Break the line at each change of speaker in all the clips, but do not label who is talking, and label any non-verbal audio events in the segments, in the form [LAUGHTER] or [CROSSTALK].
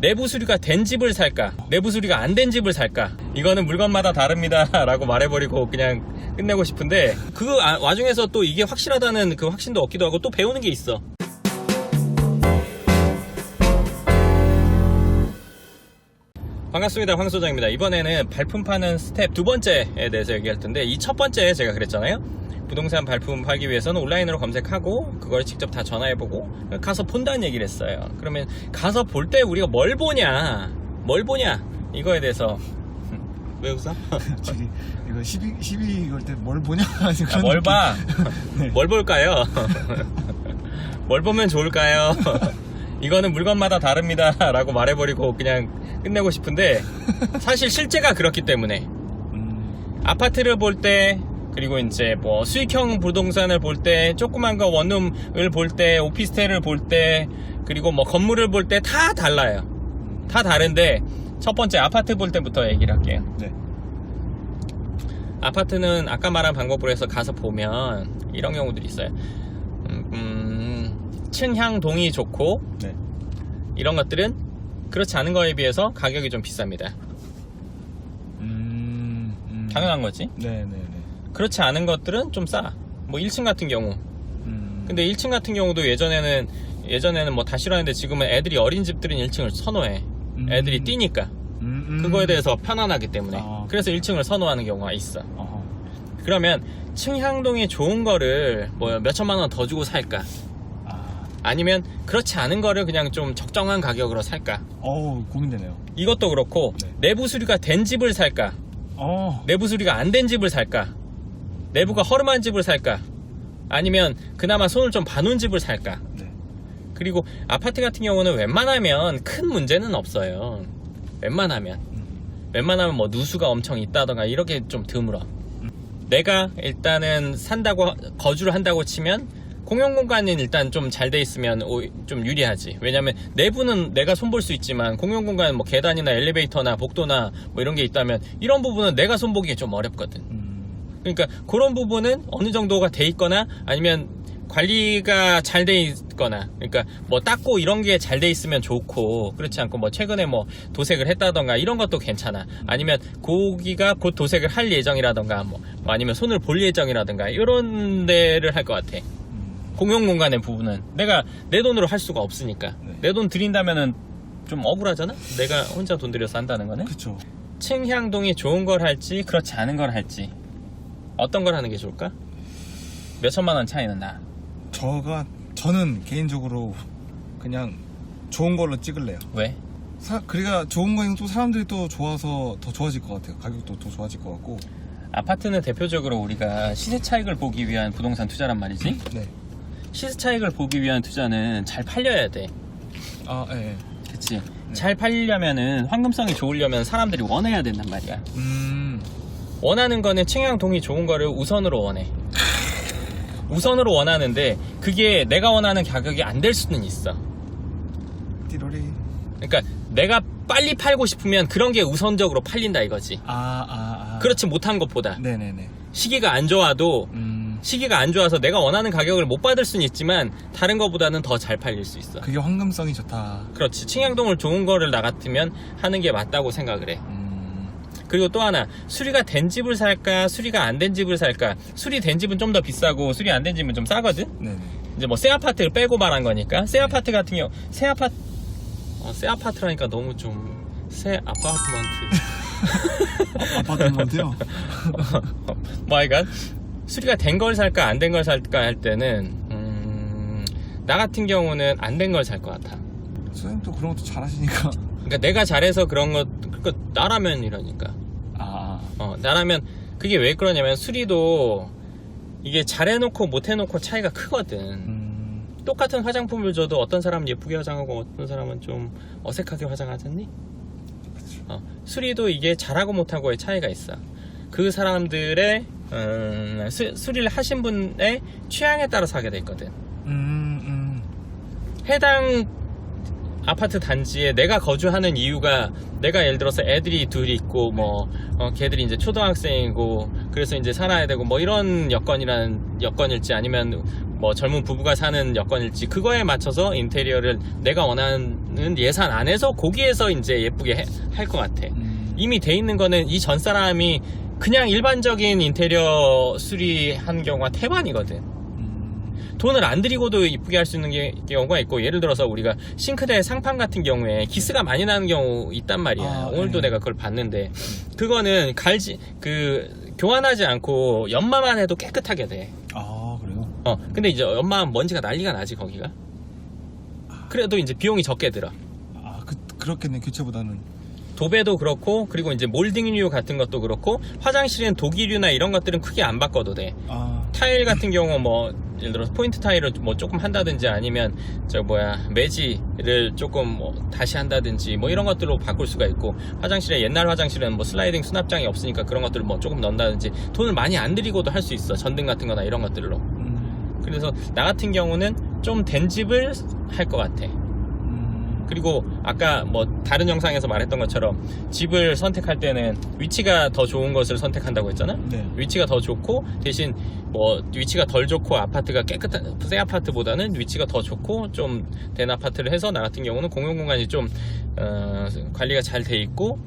내부 수리가 된 집을 살까? 내부 수리가 안 된 집을 살까? 이거는 물건마다 다릅니다. [LAUGHS] 라고 말해버리고 그냥 끝내고 싶은데 그 아- 와중에서 또 이게 확실하다는 그 확신도 얻기도 하고 또 배우는 게 있어. 반갑습니다. 황 소장입니다. 이번에는 발품 파는 스텝 두 번째에 대해서 얘기할 텐데 이 첫 번째 제가 그랬잖아요. 부동산 발품 팔기 위해서는 온라인으로 검색하고 그걸 직접 다 전화해보고 가서 본다는 얘기를 했어요. 그러면 가서 볼 때 우리가 뭘 보냐, 뭘 보냐 이거에 대해서 [LAUGHS] 왜 웃어? [LAUGHS]
저기 이거 12, 12 이걸 때 뭘 보냐 [LAUGHS]
아, 뭘. 봐?
네.
뭘 볼까요? 뭘 보면 좋을까요? 이거는 물건마다 다릅니다. 라고 말해버리고 그냥 끝내고 싶은데 사실 실제가 그렇기 때문에
음,
아파트를 볼 때 그리고 이제 뭐 수익형 부동산을 볼 때 조그만 거 원룸을 볼 때 오피스텔을 볼 때 그리고 뭐 건물을 볼 때 다 달라요. 다 다른데 첫 번째 아파트 볼 때부터 얘기를 할게요.
네.
아파트는 아까 말한 방법으로 해서 가서 보면 이런 경우들이 있어요. 음, 음, 층향동이 좋고
네.
이런 것들은 그렇지 않은 거에 비해서 가격이 좀 비쌉니다.
음, 음.
당연한 거지.
네, 네, 네.
그렇지 않은 것들은 좀 싸. 뭐 1층 같은 경우.
음.
근데 1층 같은 경우도 예전에는 예전에는 뭐 다 싫어하는데 지금은 애들이 어린 집들은 1층을 선호해.
음.
애들이 뛰니까.
음, 음.
그거에 대해서 편안하기 때문에.
아.
그래서 1층을 선호하는 경우가 있어.
어허.
그러면 층향동이 좋은 거를 뭐 몇천만 원 더 주고 살까?
아,
아니면 그렇지 않은 거를 그냥 좀 적정한 가격으로 살까?
어우 고민되네요.
이것도 그렇고
네.
내부 수리가 된 집을 살까?
어,
내부 수리가 안 된 집을 살까? 내부가 허름한 집을 살까? 아니면 그나마 손을 좀 봐놓은 집을 살까?
네.
그리고 아파트 같은 경우는 웬만하면 큰 문제는 없어요. 웬만하면.
음.
웬만하면 뭐 누수가 엄청 있다던가 이렇게 좀 드물어. 내가 일단은 산다고 거주를 한다고 치면 공용 공간은 일단 좀 잘 돼 있으면 오- 좀 유리하지. 왜냐면 내부는 내가 손볼 수 있지만 공용 공간 뭐 계단이나 엘리베이터나 복도나 뭐 이런 게 있다면 이런 부분은 내가 손보기 좀 어렵거든.
음.
그러니까 그런 부분은 어느 정도가 돼 있거나 아니면 관리가 잘 돼 있거나 그러니까 뭐 닦고 이런 게 잘 돼 있으면 좋고 그렇지 않고 뭐 최근에 뭐 도색을 했다던가 이런 것도 괜찮아 아니면 고기가 곧 도색을 할 예정이라던가 뭐 아니면 손을 볼 예정이라던가 이런 데를 할 것 같아
음.
공용 공간의 부분은 내가 내 돈으로 할 수가 없으니까
네.
내돈 들인다면은 좀 억울하잖아 내가 혼자 돈 들여서 한다는 거는
그쵸.
층향동이 좋은 걸 할지 그렇지 않은 걸 할지 어떤 걸 하는 게 좋을까? 몇 천만 원 차이는 나.
저가 저는 개인적으로 그냥 좋은 걸로 찍을래요.
왜?
사, 그러니까 좋은 거는 또 사람들이 또 좋아서 더 좋아질 것 같아요. 가격도 더 좋아질 것 같고.
아파트는 대표적으로 우리가 시세 차익을 보기 위한 부동산 투자란 말이지. [CLEARS THROAT]
네.
시세 차익을 보기 위한 투자는 잘 팔려야 돼.
아, 예. 예.
그치? 잘 팔려면은 황금성이 좋으려면 사람들이 원해야 된단 말이야.
음.
원하는 거는 층향동이 좋은 거를 우선으로 원해. 우선으로 원하는데 그게 내가 원하는 가격이 안 될 수는 있어.
띠로리.
그러니까 내가 빨리 팔고 싶으면 그런 게 우선적으로 팔린다 이거지.
아, 아, 아.
그렇지 못한 것보다
네네네.
시기가 안 좋아도
음.
시기가 안 좋아서 내가 원하는 가격을 못 받을 수는 있지만 다른 거보다는 더 잘 팔릴 수 있어.
그게 황금성이 좋다.
그렇지. 층양동을 좋은 거를 나 같으면 하는 게 맞다고 생각을 해.
음.
그리고 또 하나 수리가 된 집을 살까 수리가 안 된 집을 살까 수리 된 집은 좀 더 비싸고 수리 안 된 집은 좀 싸거든.
네네.
이제 뭐 새 아파트를 빼고 말한 거니까 새 아파트 같은 경우 새 아파트 어, 새 아파트라니까 너무 좀 새 아파트먼트 [LAUGHS]
아파트먼트요? [LAUGHS]
뭐 하여간 수리가 된 걸 살까 안 된 걸 살까 할 때는 음, 나 같은 경우는 안 된 걸 살 것 같아
선생님 또 그런 것도 잘하시니까.
그러니까 내가 잘해서 그런 것 그러니까 나라면 이러니까
아,
어, 나라면 그게 왜 그러냐면 수리도 이게 잘해놓고 못해놓고 차이가 크거든
음.
똑같은 화장품을 줘도 어떤 사람은 예쁘게 화장하고 어떤 사람은 좀 어색하게 화장하잖니? 어, 수리도 이게 잘하고 못하고의 차이가 있어. 그 사람들의 음, 수, 수리를 하신 분의 취향에 따라서 하게 돼 있거든.
음, 음.
해당 아파트 단지에 내가 거주하는 이유가 내가 예를 들어서 애들이 둘이 있고 뭐 어, 걔들이 이제 초등학생이고 그래서 이제 살아야 되고 뭐 이런 여건이란 여건일지 아니면 뭐 젊은 부부가 사는 여건일지 그거에 맞춰서 인테리어를 내가 원하는 예산 안에서 거기에서 이제 예쁘게 할 것 같아.
음.
이미 돼 있는 거는 이 전 사람이 그냥 일반적인 인테리어 수리한 경우가 태반이거든.
음.
돈을 안 들이고도 이쁘게 할 수 있는 게, 경우가 있고 예를 들어서 우리가 싱크대 상판 같은 경우에 기스가 많이 나는 경우 있단 말이야.
아,
오늘도
네.
내가 그걸 봤는데 그거는 갈지 그 교환하지 않고 연마만 해도 깨끗하게 돼.
아 그래요?
어 근데 이제 연마하면 먼지가 난리가 나지 거기가. 그래도 이제 비용이 적게 들어.
아 그, 그렇겠네 교체보다는
도배도 그렇고 그리고 이제 몰딩류 같은 것도 그렇고 화장실엔 독일류나 이런 것들은 크게 안 바꿔도 돼.
아
타일 같은 경우 뭐 예를 들어서 포인트 타일을 뭐 조금 한다든지 아니면 저 뭐야 매지를 조금 뭐 다시 한다든지 뭐 이런 것들로 바꿀 수가 있고 화장실에 옛날 화장실은 뭐 슬라이딩 수납장이 없으니까 그런 것들을 뭐 조금 넣는다든지 돈을 많이 안 들이고도 할 수 있어. 전등 같은 거나 이런 것들로.
음,
그래서 나 같은 경우는 좀 된 집을 할 것 같아.
음,
그리고 아까 뭐 다른 영상에서 말했던 것처럼 집을 선택할 때는 위치가 더 좋은 것을 선택한다고 했잖아?
네.
위치가 더 좋고 대신 뭐 위치가 덜 좋고 아파트가 깨끗한 새 아파트보다는 위치가 더 좋고 좀 된 아파트를 해서 나 같은 경우는 공용 공간이 좀 어, 관리가 잘 돼 있고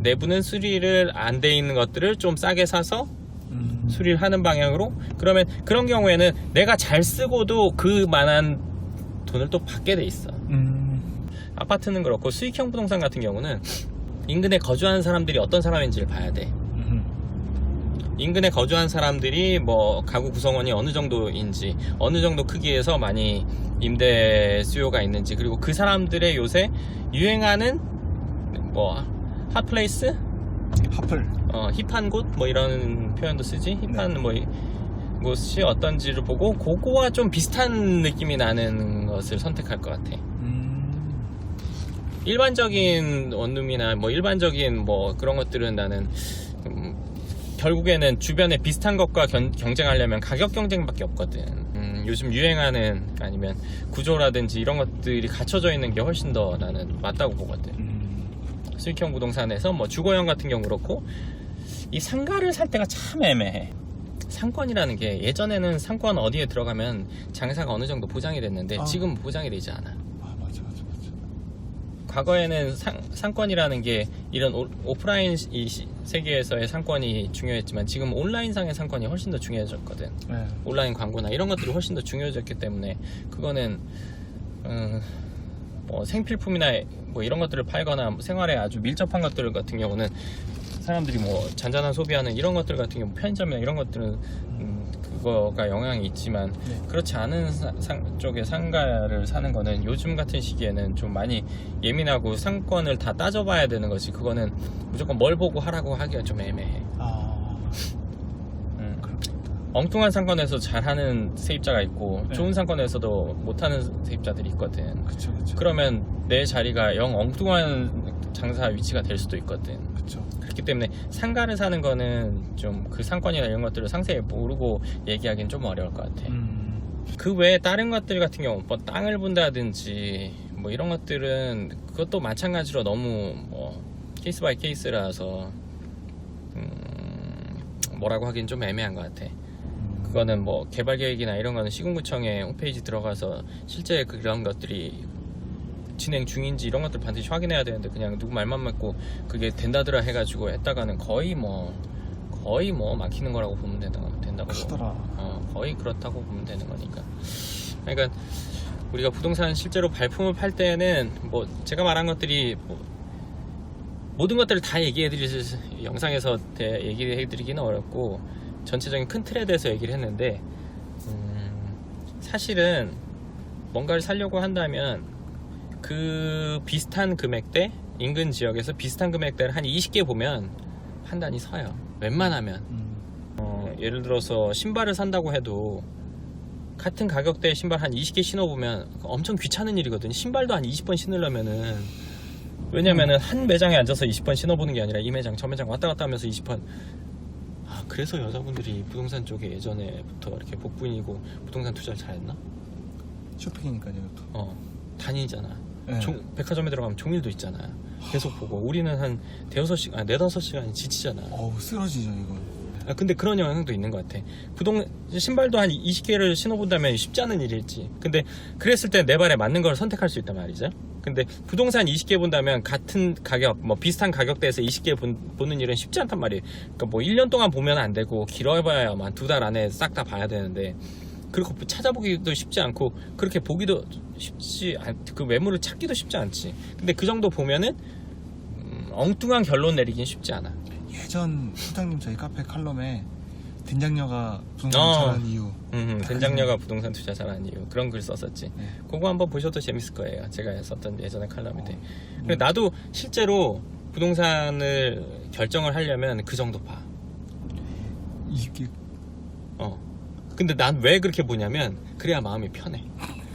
내부는 수리를 안 돼 있는 것들을 좀 싸게 사서
음,
수리를 하는 방향으로 그러면 그런 경우에는 내가 잘 쓰고도 그만한 돈을 또 받게 돼 있어.
음,
아파트는 그렇고 수익형 부동산 같은 경우는 인근에 거주하는 사람들이 어떤 사람인지를 봐야 돼.
음,
인근에 거주한 사람들이 뭐 가구 구성원이 어느 정도인지 어느 정도 크기에서 많이 임대 수요가 있는지 그리고 그 사람들의 요새 유행하는 뭐 핫플레이스?
하플.
어, 힙한 곳? 뭐 이런 표현도 쓰지? 힙한 뭐 이- 곳이 어떤지를 보고 그거와 좀 비슷한 느낌이 나는 것을 선택할 것 같아.
음,
일반적인 원룸이나 뭐 일반적인 뭐 그런 것들은 나는 음, 결국에는 주변에 비슷한 것과 견- 경쟁하려면 가격 경쟁밖에 없거든. 음, 요즘 유행하는 아니면 구조라든지 이런 것들이 갖춰져 있는 게 훨씬 더 나는 맞다고 보거든.
음,
수익형 부동산에서 뭐 주거형 같은 경우 그렇고 이 상가를 살 때가 참 애매해. 상권이라는 게 예전에는 상권 어디에 들어가면 장사가 어느 정도 보장이 됐는데
아.
지금 보장이 되지 않아. 과거에는 상, 상권이라는 게 이런 오, 시- 세계에서의 상권이 중요했지만 지금 온라인상의 상권이 훨씬 더 중요해졌거든.
네.
온라인 광고나 이런 것들이 훨씬 더 중요해졌기 때문에 그거는 음, 뭐 생필품이나 뭐 이런 것들을 팔거나 뭐 생활에 아주 밀접한 것들 같은 경우는 사람들이 뭐 잔잔한 소비하는 이런 것들 같은 경우 편의점이나 이런 것들은 음, 그거가 영향이 있지만
네.
그렇지 않은 사- 상, 쪽의 상가를 사는 거는 요즘 같은 시기에는 좀 많이 예민하고 상권을 다 따져봐야 되는 거지. 그거는 무조건 뭘 보고 하라고 하기가 좀 애매해.
아.
음. 엉뚱한 상권에서 잘하는 세입자가 있고
네.
좋은 상권에서도 못하는 세입자들이 있거든.
그쵸 그쵸.
그러면 내 자리가 영 엉뚱한 장사 위치가 될 수도 있거든 그렇기 때문에 상가를 사는 거는 좀 그 상권이나 이런 것들을 상세히 모르고 얘기하기는 좀 어려울 것 같아
음,
그 외에 다른 것들 같은 경우 뭐 땅을 본다든지 뭐 이런 것들은 그것도 마찬가지로 너무 뭐 케이스 바이 케이스라서 음, 뭐라고 하긴 좀 애매한 것 같아.
음,
그거는 뭐 개발 계획이나 이런 거는 시군구청의 홈페이지 들어가서 실제 그런 것들이 진행 중인지 이런 것들 반드시 확인해야 되는데 그냥 누구 말만 믿고 그게 된다더라 해가지고 했다가는 거의 뭐 거의 뭐 막히는 거라고 보면 된다, 된다고
크더라
어, 거의 그렇다고 보면 되는 거니까. 그러니까 우리가 부동산 실제로 발품을 팔 때는 뭐 제가 말한 것들이 뭐 모든 것들을 다 얘기해 드릴 수- 영상에서 대- 얘기해 드리기는 어렵고 전체적인 큰 틀에 대해서 얘기를 했는데 음, 사실은 뭔가를 살려고 한다면 그 비슷한 금액대 인근 지역에서 비슷한 금액대를 한 20개 보면 판단이 서요. 웬만하면.
음,
어, 예를 들어서 신발을 산다고 해도 같은 가격대의 신발 한 20개 신어보면 엄청 귀찮은 일이거든요. 신발도 한 20번 신으려면은 왜냐면은 한 매장에 앉아서 20번 신어보는 게 아니라 이 매장 저 매장 왔다 갔다 하면서 20번 아 그래서 여자분들이 부동산 쪽에 예전에부터 이렇게 복분이고 부동산 투자를 잘했나?
쇼핑이니까요 또
어 다니잖아.
네.
종- 백화점에 들어가면 종일도 있잖아. 계속 보고 우리는 한 대여섯 시간, 아, 네다섯 시간이 지치잖아.
어우 쓰러지죠 이거
아, 근데 그런 영향도 있는 것 같아. 부동 신발도 한 20개를 신어본다면 쉽지 않은 일일지. 근데 그랬을 때 내 발에 맞는 걸 선택할 수 있단 말이죠. 근데 부동산 20개 본다면 같은 가격, 뭐 비슷한 가격대에서 20개 본, 보는 일은 쉽지 않단 말이에요. 그러니까 뭐 1년 동안 보면 안 되고 길어봐야만 두달 안에 싹 다 봐야 되는데 그리고 찾아보기도 쉽지 않고 그렇게 보기도 쉽지 않, 그 매물을 찾기도 쉽지 않지. 근데 그 정도 보면은 음, 엉뚱한 결론 내리긴 쉽지 않아.
예전 소장님 저희 카페 칼럼에 된장녀가 부동산
어.
잘하는 이유
음, 된장녀가 부동산 투자 잘하는 이유 그런 글 썼었지.
네.
그거 한번 보셔도 재밌을 거예요. 제가 썼던 예전에 칼럼인데.
어.
근데 나도 실제로 부동산을 결정을 하려면 그 정도 봐.
이게
어. 근데 난 왜 그렇게 보냐면 그래야 마음이 편해. [LAUGHS]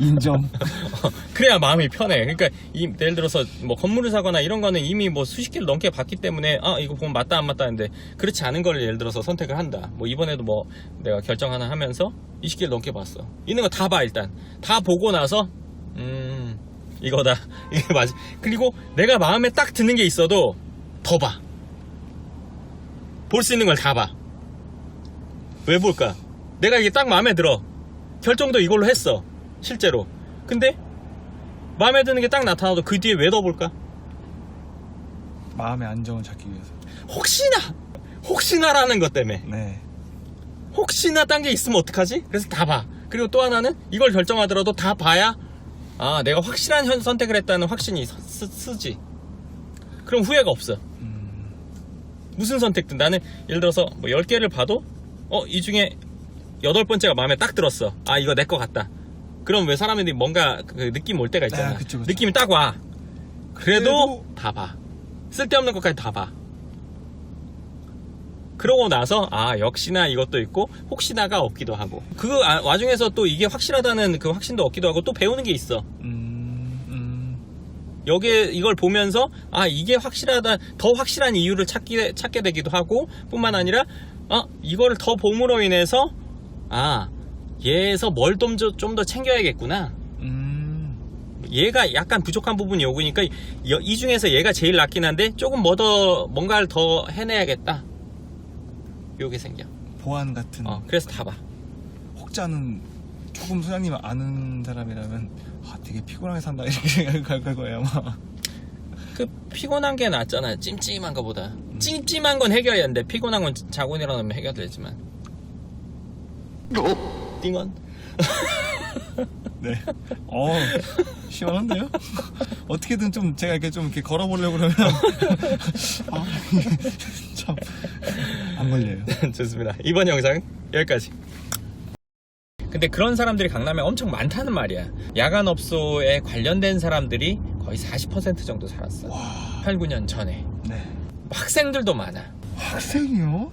인정 [LAUGHS]
그래야 마음이 편해. 그러니까 이, 예를 들어서 뭐 건물을 사거나 이런 거는 이미 뭐 수십 개를 넘게 봤기 때문에 아 이거 보면 맞다 안 맞다 하는데 그렇지 않은 걸 예를 들어서 선택을 한다. 뭐 이번에도 뭐 내가 결정 하나 하면서 20개를 넘게 봤어. 있는 거 다 봐 일단. 다 보고 나서 음 이거다. [LAUGHS] 이게 맞아. 그리고 내가 마음에 딱 드는 게 있어도 더 봐. 볼 수 있는 걸 다 봐. 왜 볼까? 내가 이게 딱 마음에 들어. 결정도 이걸로 했어. 실제로. 근데 마음에 드는 게 딱 나타나도 그 뒤에 왜 더 볼까?
마음의 안정을 찾기 위해서
혹시나 혹시나라는 것 때문에
네
혹시나 딴 게 있으면 어떡하지? 그래서 다 봐. 그리고 또 하나는 이걸 결정하더라도 다 봐야 아 내가 확실한 현 선택을 했다는 확신이 서- 스, 쓰지. 그럼 후회가 없어.
음,
무슨 선택든 나는 예를 들어서 뭐 10개를 봐도 어 이 중에 여덟 번째가 마음에 딱 들었어. 아 이거 내 거 같다. 그럼 왜 사람들이 뭔가 그 느낌 올 때가 있잖아.
아, 그쵸, 그쵸.
느낌이 딱 와. 그래도
그래도-
다 봐. 쓸데없는 것까지 다 봐. 그러고 나서 아 역시나 이것도 있고 혹시나가 없기도 하고 그 아- 와중에서 또 이게 확실하다는 그 확신도 없기도 하고 또 배우는 게 있어.
음, 음,
여기에 이걸 보면서 아 이게 확실하다 더 확실한 이유를 찾기, 찾게 되기도 하고 뿐만 아니라 아 이거를 더 봄으로 인해서? 아 얘에서 뭘 좀더 챙겨야겠구나.
음,
얘가 약간 부족한 부분이 오니까 이, 이 중에서 얘가 제일 낫긴 한데 조금 뭐 더 뭔가를 더 해내야겠다. 요게 생겨.
보안 같은
어 그래서 다봐.
혹자는 조금 소장님 아는 사람이라면 아 되게 피곤하게 산다. [LAUGHS] 이렇게 생각할 거예요 아마.
그 피곤한 게 낫잖아. 찜찜한 거보다 찜찜한 건 해결해야 하는데 피곤한 건 자고 일어나면 해결되지만 띵언 [LAUGHS]
네. 어, 시원한데요? [LAUGHS] 어떻게든 좀 제가 이렇게 좀 이렇게 걸어보려고 그러면 [LAUGHS] 아, 참 안 걸려요.
좋습니다. 이번 영상 여기까지. 근데 그런 사람들이 강남에 엄청 많다는 말이야. 야간 업소에 관련된 사람들이 거의 40% 정도 살았어. 8, 9년 전에.
네.
학생들도 많아.
학생이요?